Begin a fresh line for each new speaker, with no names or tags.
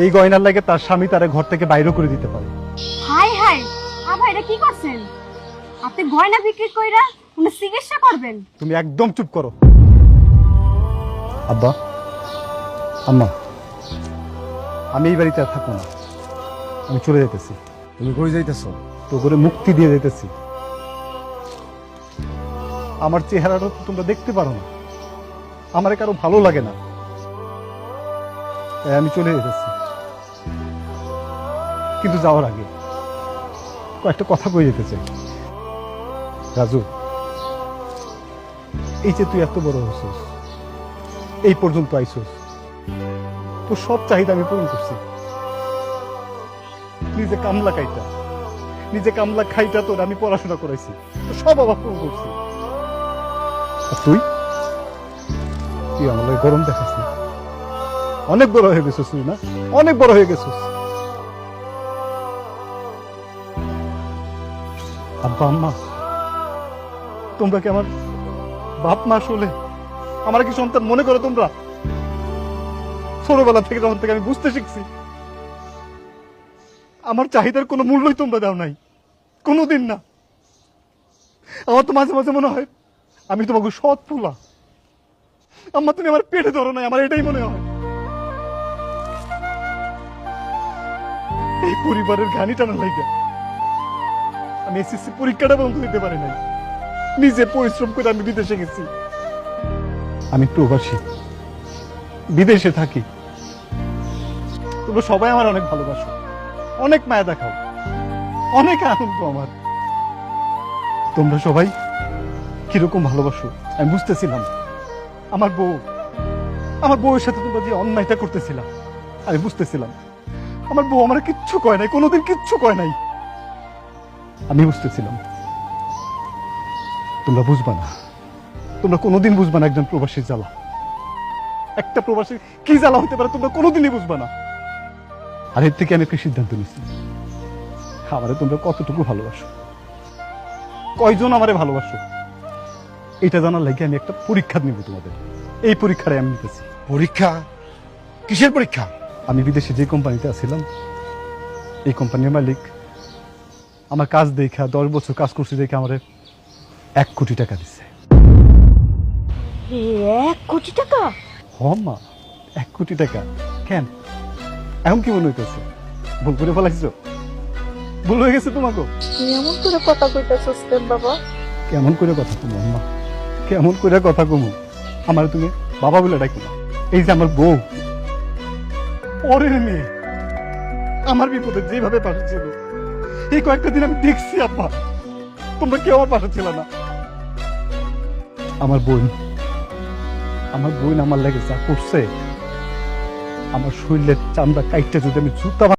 এই গয়নার লাগে তার স্বামী তারে ঘর থেকে বাইরে করে দিতে পারে।
হাই হাই। আবার এটা কি করছেন? আপনি গয়না বিক্রি কইরা উনি চিকিৎসা করবেন?
তুমি একদম চুপ করো। আব্বা আম্মা আমি এই বাড়িতে আর থাকব না। আমি চলে যেতেছি
তুমি কই যাইতেছো?
তো করে মুক্তি দিয়ে যেতেছি আমার চেহারাটা তো তোমরা দেখতে পারো না। আমার কারও ভালো লাগে না। আমি চলে যেতেছি কিন্তু যাওয়ার আগে কয়েকটা কথা কয়ে যেতে চাই। রাজু, এই যে তুই এত বড় হয়েছিস, এই পর্যন্ত আইসোস। তোর সব চাহিদা আমি পূরণ করছি। নিজে কামলা কাইটা নিজে কামলা খাইটা তোর আমি পড়াশোনা করাইছি। তো সব অভাব পূরণ করছি। তুই? তুই আমার গরম না। অনেক বড় হয়ে গেছিস তুই না অনেক বড় হয়ে গেছিস আব্বা, আম্মা, তোমরা কি আমার বাপ, মা শুলে আমার কি সন্তান মনে করো তোমরা? ছোটবেলা থেকে যখন থেকে আমি বুঝতে শিখছি, আমার চাহিদার কোনো মূল্যই তোমরা দাও নাই। কোনোদিন না। আমার তো মাঝে মাঝে মনে হয়, আমি তোমাকে সৎ ফুলা আম্মা, তুমি আমার পেটে ধরো নাই, আমার এটাই মনে হয়। এই পরিবারের ঘানি টানা লাগে আমি এসএসসি পরীক্ষাটা বন্ধ দিতে পারি নাই। নিজে পরিশ্রম করে আমি বিদেশে গেছি। আমি প্রবাসী। বিদেশে থাকি। তোমরা সবাই আমার অনেক ভালোবাসো। অনেক মায়া দেখাও। অনেক আনন্দ আমার। তোমরা সবাই কীরকম ভালোবাসো, আমি বুঝতেছিলাম। আমার বউ, আমার বউয়ের সাথে তোমরা যে অন্যায়টা করতেছিলাম আমি বুঝতেছিলাম। আমার বউ আমার কিচ্ছু কয় নাই, কোনোদিন কিচ্ছু কয় নাই। আমি বুঝতেছিলাম, তোমরা বুঝবা না। তোমরা কোনোদিন বুঝবা না একজন প্রবাসীর জ্বালা। একটা প্রবাসী কি জ্বালা হতে পারে তোমরা কোনোদিনই বুঝবা না। আর এর থেকে আমি একটা সিদ্ধান্ত নিচ্ছি আমারে তোমরা কতটুকু ভালোবাসো? কয়জন আমারে ভালোবাসো? এটা জানার লাগে আমি একটা পরীক্ষা নিব তোমাদের। এই পরীক্ষায় আমি নিতেছি।
পরীক্ষা? কিসের পরীক্ষা?
আমি বিদেশে যে কোম্পানিতে আছিলাম এই কোম্পানির মালিক আমার কাজ দেখা দশ বছর কাজ করছি দেখে আমার এক কোটি টাকা দিচ্ছে
এক কোটি টাকা?
হ মা এক কোটি টাকা। কেন? এখন কি মনে হইতেছে? ভুল করে ফেলাইছো? ভুল হয়ে গেছে তোমাকে?
এমন করে কথা কইতাছস কেন বাবা?
কেমন করে কথা কমু আম্মা? কেমন করে কথা কমু? আমার তুমি বাবা বলে ডাকি এই যে আমার বউ। পরের মেয়ে। আমার বিপদে যেভাবে পাশে ছিল এই কয়েকটা দিন আমি দেখছি, আব্বা। তোমরা কেউ আমার পাশে ছিল না। আমার বোন আমার বোন আমার লেগে যা করছে, আমার শরীরের চামড়া কাইটটা যদি আমি জুতা